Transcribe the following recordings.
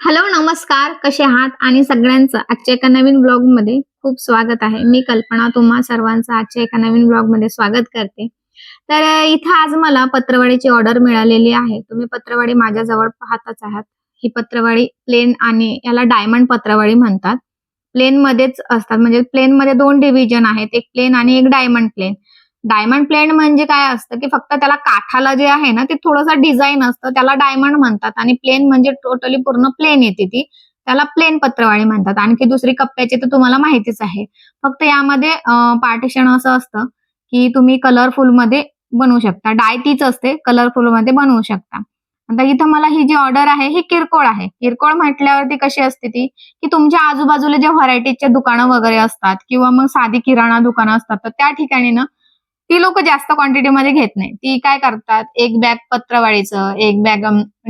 Hello नमस्कार. कसे आहात? आणि सगळ्यांचं आजच्या एका नवीन ब्लॉगमध्ये खूप स्वागत आहे. मी कल्पना तुम्हा सर्वांचं आजच्या एका नवीन ब्लॉगमध्ये स्वागत करते. तर इथं आज मला पत्रवाडीची ऑर्डर मिळालेली आहे. तुम्ही पत्रवाडी माझ्याजवळ पाहताच आहात. ही पत्रवाडी प्लेन आणि याला डायमंड पत्रवाडी म्हणतात. प्लेन मध्येच असतात. म्हणजे प्लेन मध्ये दोन डिव्हिजन आहेत. एक प्लेन आणि एक डायमंड प्लेन. डायमंड प्लेन म्हणजे काय असतं की फक्त त्याला काठाला जे आहे ना ते थोडंसं डिझाईन असतं. त्याला डायमंड म्हणतात आणि प्लेन म्हणजे टोटली पूर्ण प्लेन येते ती. त्याला प्लेन पत्रवाळी म्हणतात. आणखी दुसरी कप्प्याची तर तुम्हाला माहितीच आहे. फक्त यामध्ये पार्टिशन असं असतं की तुम्ही कलरफुलमध्ये बनवू शकता. डाय तीच असते कलरफुलमध्ये बनवू शकता. आता इथं मला ही जी ऑर्डर आहे ही किरकोळ आहे. किरकोळ म्हटल्यावरती कशी असते ती? की तुमच्या आजूबाजूला जे व्हरायटीचे दुकानं वगैरे असतात किंवा मग साधी किराणा दुकानं असतात तर त्या ठिकाणी ना ती लोक जास्त क्वांटिटीमध्ये घेत नाही ती काय करतात? एक बॅग पत्रवाळीचं एक बॅग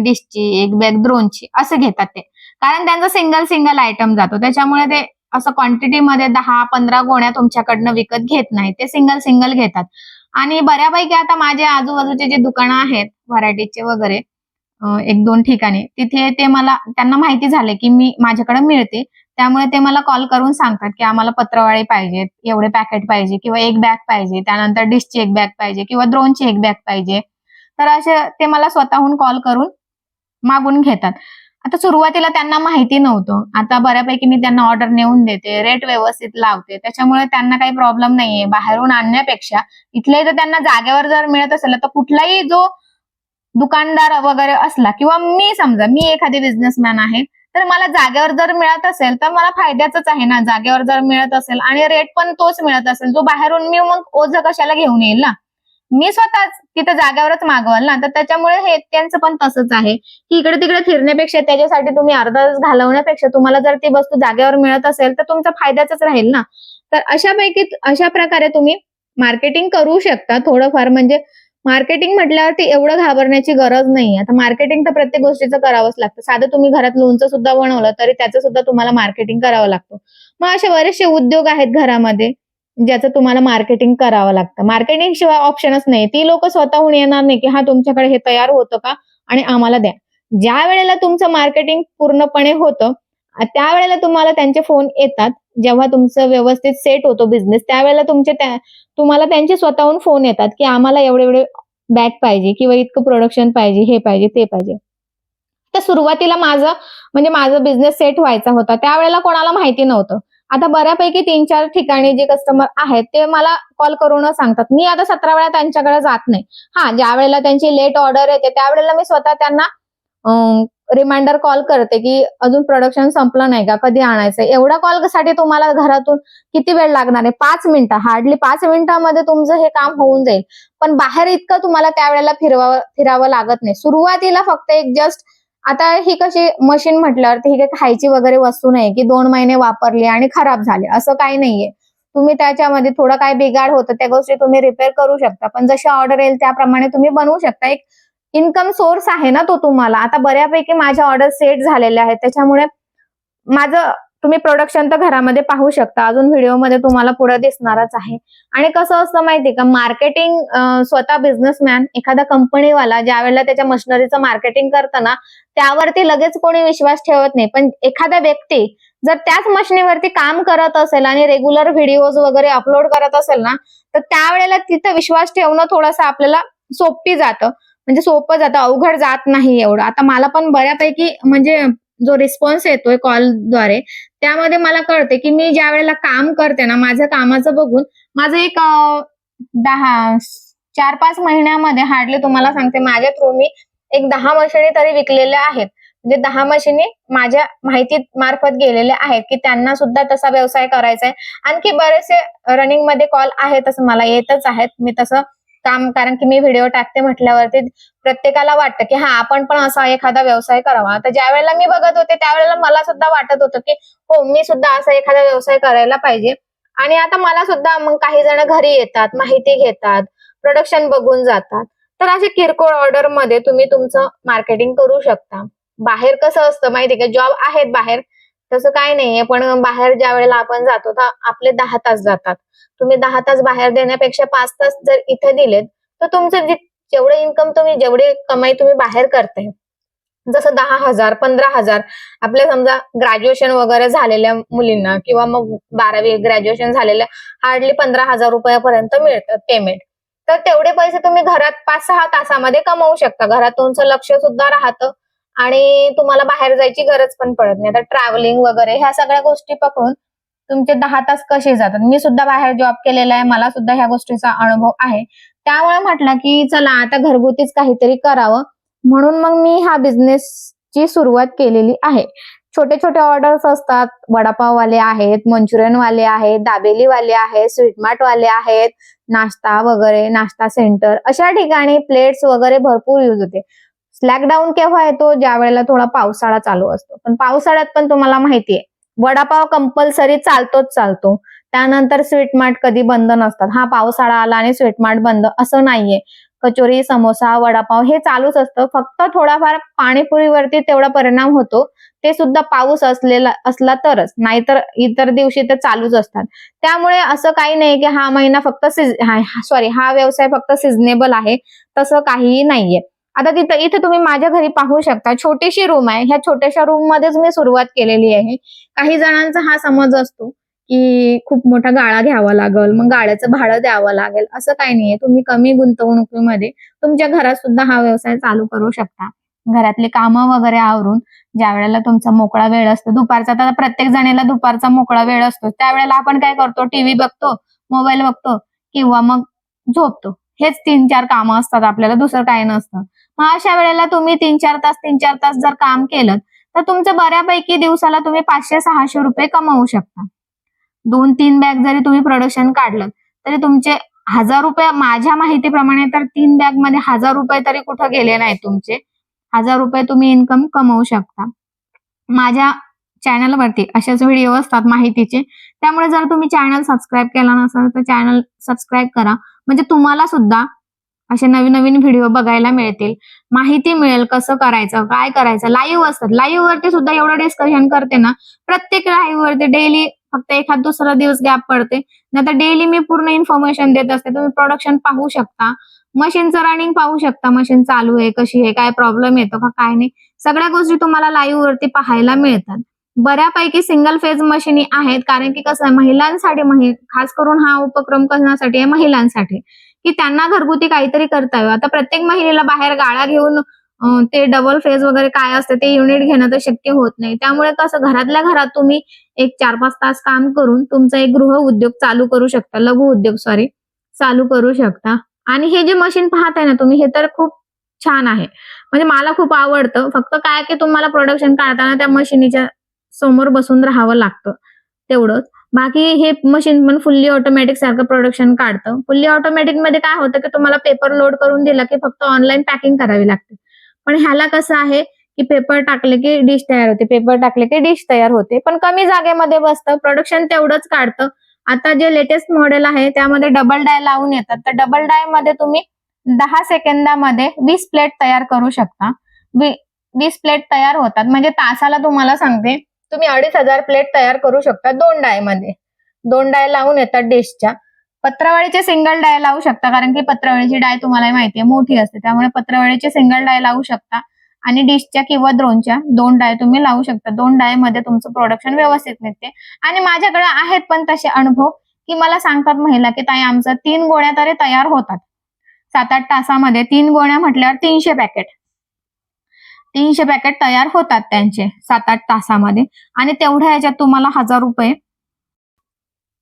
डिशची एक बॅग द्रोणची असं घेतात ते. कारण त्यांचा सिंगल सिंगल आयटम जातो. त्याच्यामुळे ते असं क्वांटिटीमध्ये दहा पंधरा गोण्या तुमच्याकडनं विकत घेत नाही ते सिंगल सिंगल घेतात. आणि बऱ्यापैकी आता माझे आजूबाजूचे जे दुकानं आहेत व्हरायटीचे वगैरे एक दोन ठिकाणी तिथे ते मला त्यांना माहिती झाले की मी माझ्याकडे मिळते. त्यामुळे ते मला कॉल करून सांगतात की आम्हाला पत्रवाळे पाहिजेत एवढे पॅकेट पाहिजे किंवा एक बॅग पाहिजे त्यानंतर डिशची एक बॅग पाहिजे किंवा द्रोणची एक बॅग पाहिजे. तर असे ते मला स्वतःहून कॉल करून मागून घेतात. आता सुरुवातीला त्यांना माहिती नव्हतं. आता बऱ्यापैकी मी त्यांना ऑर्डर नेऊन देते रेट व्यवस्थित लावते. त्याच्यामुळे त्यांना काही प्रॉब्लेम नाहीये. बाहेरून आणण्यापेक्षा इथले जर त्यांना जागेवर जर मिळत असेल तर कुठलाही जो दुकानदार वगैरे असला किंवा मी समजा मी एखादी बिझनेसमॅन आहे तर मला जागेवर जर मिळत असेल तर मला फायद्याच आहे ना. जागेवर जर मिळत असेल आणि रेट पण तोच मिळत असेल जो बाहेरून मी मग ओझ कशाला घेऊन येईल ना? मी स्वतःच तिथं जागेवरच मागवाल ना तर त्याच्यामुळे हे त्यांचं पण तसंच आहे. की इकडे तिकडे फिरण्यापेक्षा त्याच्यासाठी तुम्ही अर्धा तास घालवण्यापेक्षा तुम्हाला जर ती वस्तू जागेवर मिळत असेल तर तुमचा फायद्याच राहील ना. तर अशापैकी अशा प्रकारे तुम्ही मार्केटिंग करू शकता थोडंफार. म्हणजे मार्केटिंग म्हटल्यावरती एवढं घाबरण्याची गरज नाही आता मार्केटिंग तर प्रत्येक गोष्टीचं करावंच लागतं. साधं तुम्ही घरात लोणचं सुद्धा बनवलं तरी त्याचं सुद्धा तुम्हाला मार्केटिंग करावं लागतं. मग असे बरेचसे उद्योग आहेत घरामध्ये ज्याचं तुम्हाला मार्केटिंग करावं लागतं. मार्केटिंग शिवाय ऑप्शनच नाही. ती लोक स्वतःहून येणार नाही की हा तुमच्याकडे हे तयार होतं का? आणि आम्हाला द्या. ज्या वेळेला तुमचं मार्केटिंग पूर्णपणे होतं त्यावेळेला तुम्हाला त्यांचे फोन येतात जेव्हा तुमचं व्यवस्थित सेट होतो बिझनेस त्यावेळेला तुमचे त्या तुम्हाला त्यांचे स्वतःहून फोन येतात की आम्हाला एवढे एवढे बॅग पाहिजे किंवा इतकं प्रोडक्शन पाहिजे हे पाहिजे ते पाहिजे. तर सुरुवातीला माझं म्हणजे माझं बिझनेस सेट व्हायचा होता त्यावेळेला कोणाला माहिती नव्हतं. आता बऱ्यापैकी तीन चार ठिकाणी जे कस्टमर आहेत ते मला कॉल करून सांगतात. मी आता सतरा वेळा त्यांच्याकडे जात नाही. हा ज्या वेळेला त्यांची लेट ऑर्डर येते त्यावेळेला मी स्वतः त्यांना रिमाइंडर कॉल करते की अजून प्रोडक्शन संपलं नाही का? कधी आणायचं एवढ्या कॉलसाठी तुम्हाला घरातून किती वेळ लागणार आहे? पाच मिनिटं. हार्डली पाच मिनिटांमध्ये तुमचं हे काम होऊन जाईल. पण बाहेर इतकं तुम्हाला त्यावेळेला फिरवा फिरावं लागत नाही. सुरुवातीला फक्त एक जस्ट आता ही कशी मशीन म्हटल्यावर ही काही खायची वगैरे वस्तू नाही की दोन महिने वापरली आणि खराब झाले. असं काही नाहीये. तुम्ही त्याच्यामध्ये थोडं काय बिघाड होतं त्या गोष्टी तुम्ही रिपेअर करू शकता. पण जशी ऑर्डर येईल त्याप्रमाणे तुम्ही बनवू शकता. एक इन्कम सोर्स आहे ना तो तुम्हाला. आता बऱ्यापैकी माझ्या ऑर्डर सेट झालेल्या आहेत. त्याच्यामुळे माझं तुम्ही प्रोडक्शन तर घरामध्ये पाहू शकता. अजून व्हिडिओमध्ये तुम्हाला पुढे दिसणारच आहे. आणि कसं असतं माहिती का? मार्केटिंग स्वतः बिझनेसमॅन एखादा कंपनीवाला ज्या वेळेला त्याच्या मशिनरीचं मार्केटिंग करतं ना त्यावरती लगेच कोणी विश्वास ठेवत नाही. पण एखादा व्यक्ती जर त्याच मशिनीवरती काम करत असेल आणि रेग्युलर व्हिडिओज वगैरे अपलोड करत असेल ना तर त्यावेळेला तिथं विश्वास ठेवणं थोडंसं आपल्याला सोपी जातं. म्हणजे सोपं जातं अवघड जात नाही एवढं. आता मला पण बऱ्यापैकी म्हणजे जो रिस्पॉन्स येतोय कॉलद्वारे त्यामध्ये मला कळते की मी ज्या वेळेला काम करते ना माझं कामाचं बघून माझं एक दहा चार पाच महिन्यामध्ये हार्डली तुम्हाला सांगते माझ्या थ्रू मी एक दहा मशिनी तरी विकलेल्या आहेत. म्हणजे दहा मशिनी माझ्या माहिती मार्फत गेलेल्या आहेत की त्यांना सुद्धा तसा व्यवसाय करायचा आहे आणखी बरेचसे रनिंगमध्ये कॉल आहेत असं मला येतच आहेत. मी तसं काम कारण की मी व्हिडिओ टाकते म्हटल्यावरती प्रत्येकाला वाटतं की हा आपण पण असा एखादा व्यवसाय करावा. तर ज्या वेळेला मी बघत होते त्यावेळेला मला सुद्धा वाटत होतं की हो मी सुद्धा असा एखादा व्यवसाय करायला पाहिजे. आणि आता मला सुद्धा मग काही जण घरी येतात माहिती घेतात प्रोडक्शन बघून जातात. तर असे किरकोळ ऑर्डरमध्ये तुम्ही तुमचं मार्केटिंग करू शकता. बाहेर कसं असतं माहितीये का? जॉब आहेत बाहेर तसं काय नाहीये. पण बाहेर ज्या वेळेला आपण जातो तर आपले दहा तास जातात. तुम्ही दहा तास बाहेर देण्यापेक्षा पाच तास जर इथे दिलेत तर तुमचं जे जेवढे इन्कम तुम्ही जेवढे कमाई तुम्ही बाहेर करताय जसं दहा हजार पंधरा हजार आपल्या समजा ग्रॅज्युएशन वगैरे झालेल्या मुलींना किंवा मग बारावी ग्रॅज्युएशन झालेल्या हार्डली पंधरा हजार रुपयापर्यंत मिळतात पेमेंट तर तेवढे पैसे तुम्ही घरात पाच सहा तासामध्ये कमवू शकता. घरात तुमचं लक्ष सुद्धा राहतं. आणि तुम्हाला बाहेर जायची गरज पण पडत नाही. आता ट्रॅव्हलिंग वगैरे ह्या सगळ्या गोष्टी पकडून तुमचे दहा तास कसे जातात? मी सुद्धा बाहेर जॉब केलेला आहे. मला सुद्धा ह्या गोष्टीचा अनुभव आहे. त्यामुळे म्हटलं की चला आता घरगुतीच काहीतरी करावं. म्हणून मग मी हा बिझनेसची सुरुवात केलेली आहे. छोटे छोटे ऑर्डर्स असतात. वडापाववाले आहेत मंचुरियन वाले आहेत दाबेलीवाले आहेत स्वीटमार्ट वाले आहेत नाश्ता वगैरे नाश्ता सेंटर अशा ठिकाणी प्लेट्स वगैरे भरपूर यूज होते. स्लॅकडाऊन केव्हा येतो? ज्या वेळेला थोडा पावसाळा चालू असतो. पण पावसाळ्यात पण तुम्हाला माहितीये वडापाव कंपल्सरी चालतोच चालतो. त्यानंतर स्वीटमार्ट कधी बंद नसतात. हा पावसाळा आला आणि स्वीटमार्ट बंद असं नाहीये. कचोरी समोसा वडापाव हे चालूच असतं. फक्त थोडाफार पाणीपुरीवरती तेवढा परिणाम होतो. ते सुद्धा पाऊस असलेला असला तरच. नाहीतर इतर दिवशी ते चालूच असतात. त्यामुळे असं काही नाही की हा महिना फक्त सॉरी हा व्यवसाय फक्त सिजनेबल आहे. तसं काहीही नाहीये. आता तिथं इथं तुम्ही माझ्या घरी पाहू शकता छोटीशी रूम आहे. ह्या छोट्याशा रूम मध्येच मी सुरुवात केलेली आहे. काही जणांचा हा समज असतो की खूप मोठा गाळा घ्यावा लागल मग गाळ्याचं भाडं द्यावं लागेल असं काही नाहीये. तुम्ही कमी गुंतवणुकीमध्ये तुमच्या घरात सुद्धा हा व्यवसाय चालू करू शकता. घरातले कामं वगैरे आवरून ज्या वेळेला तुमचा मोकळा वेळ असतो दुपारचा तर प्रत्येक जणेला दुपारचा मोकळा वेळ असतो. त्यावेळेला आपण काय करतो? टीव्ही बघतो मोबाईल बघतो किंवा मग झोपतो. हेच तीन चार कामं असतात आपल्याला दुसरं काही नसतं. मग अशा वेळेला तुम्ही तीन चार तास तीन चार तास जर काम केलं तर तुमचं बऱ्यापैकी दिवसाला तुम्ही पाचशे सहाशे रुपये कमवू शकता. दोन तीन बॅग जरी तुम्ही प्रोडक्शन काढलं तरी तुमचे हजार रुपये माझ्या माहितीप्रमाणे तर तीन बॅगमध्ये हजार रुपये तरी कुठं गेले नाही तुमचे. हजार रुपये तुम्ही इन्कम कमवू शकता. माझ्या चॅनलवरती असेच व्हिडिओ असतात माहितीचे. त्यामुळे जर तुम्ही चॅनल सबस्क्राईब केला नसेल तर चॅनल सबस्क्राईब करा. म्हणजे तुम्हाला सुद्धा असे नवीन नवीन व्हिडिओ बघायला मिळतील. माहिती मिळेल कसं करायचं काय करायचं. लाईव्ह असतात. लाईव्ह वरती सुद्धा एवढं डिस्कशन करते ना प्रत्येक लाईव्ह वरती डेली फक्त एखाद दुसरा दिवस गॅप पडते. तर डेली मी पूर्ण इन्फॉर्मेशन देत असते. तुम्ही प्रोडक्शन पाहू शकता. मशीनचं रनिंग पाहू शकता. मशीन चालू आहे कशी आहे काय प्रॉब्लेम येतो का काय नाही. सगळ्या गोष्टी तुम्हाला लाईव्ह वरती पाहायला मिळतात. बऱ्यापैकी सिंगल फेज मशीनी आहेत. कारण की कसं आहे महिलांसाठी खास करून हा उपक्रम करण्यासाठी आहे महिलांसाठी. की त्यांना घरगुती काहीतरी करता यावं आता प्रत्येक महिलेला बाहेर गाळा घेऊन ते डबल फेज वगैरे काय असते ते युनिट घेणं तर शक्य होत नाही. त्यामुळे कसं घरातल्या घरात तुम्ही एक चार पाच तास काम करून तुमचा एक गृह उद्योग चालू करू शकता. लघु उद्योग सॉरी चालू करू शकता. आणि हे जे मशीन पाहताय ना तुम्ही हे तर खूप छान आहे. म्हणजे मला खूप आवडतं. फक्त काय की तुम्हाला प्रोडक्शन काढताना त्या मशिनीच्या समोर बसून राहावं लागतं. तेवढंच. बाकी हे मशीन पण फुल्ली ऑटोमॅटिक सारखं प्रोडक्शन काढतं. फुल्ली ऑटोमॅटिकमध्ये काय होतं की तुम्हाला पेपर लोड करून दिला की फक्त ऑनलाईन पॅकिंग करावी लागते. पण ह्याला कसं आहे की पेपर टाकले की डिश तयार होते पेपर टाकले की डिश तयार होते. पण कमी जागेमध्ये बसतं प्रोडक्शन तेवढंच काढतं. आता जे लेटेस्ट मॉडेल आहे त्यामध्ये डबल डाय लावून येतात. तर डबल डायमध्ये तुम्ही दहा सेकंदामध्ये वीस प्लेट तयार करू शकता. वीस प्लेट तयार होतात. म्हणजे तासाला तुम्हाला सांगते तुम्ही अडीच हजार प्लेट तयार करू शकता दोन डायमध्ये दोन डाय लावून येतात डिशच्या पत्रावळीचे सिंगल डाय लावू शकता कारण की पत्रावळीची डाय तुम्हाला माहितीये मोठी असते त्यामुळे पत्रावळीचे सिंगल डाय लावू शकता. आणि डिशच्या किंवा द्रोणच्या दोन डाय तुम्ही लावू शकता. दोन डायमध्ये तुमचं प्रोडक्शन व्यवस्थित निघते. आणि माझ्याकडे आहेत पण तसे अनुभव की मला सांगतात महिला की ताई आमचं तीन गोळ्या तरी तयार होतात. सात आठ तासामध्ये तीन गोळ्या म्हटल्यावर तीनशे पॅकेट तीनशे पॅकेट तयार होतात त्यांचे सात आठ तासामध्ये. आणि तेवढ्या याच्यात तुम्हाला हजार रुपये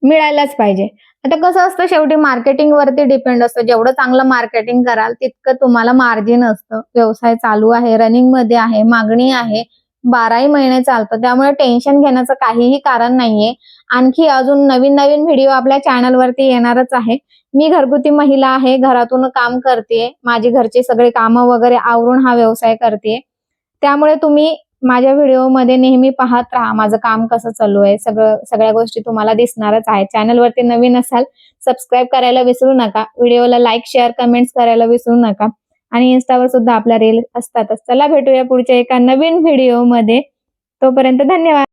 मिळायलाच पाहिजे. आता कसं असतं शेवटी मार्केटिंग वरती डिपेंड असतं. जेवढं चांगलं मार्केटिंग कराल तितकं तुम्हाला मार्जिन असतं. व्यवसाय चालू आहे रनिंगमध्ये आहे मागणी आहे बाराही महिने चालतं. त्यामुळे टेन्शन घेण्याचं काहीही कारण नाहीये. आणखी अजून नवीन नवीन व्हिडिओ आपल्या चॅनलवरती येणारच आहे मी घरगुती महिला आहे घरातून काम करते माझी घरचे सगळे कामं वगैरे आवरून हा व्यवसाय करते त्यामुळे तुम्ही माझ्या व्हिडिओमध्ये नेहमी पाहत राहा माझं काम कसं चालू आहे. सगळं सगळ्या गोष्टी तुम्हाला दिसणारच आहे चॅनलवरती नवीन असाल सबस्क्राईब करायला विसरू नका. व्हिडिओला लाईक शेअर कमेंट्स करायला विसरू नका. आणि इन्स्टावर सुद्धा आपल्या रील असतातच. चला भेटूया पुढच्या एका नवीन व्हिडिओमध्ये तोपर्यंत धन्यवाद.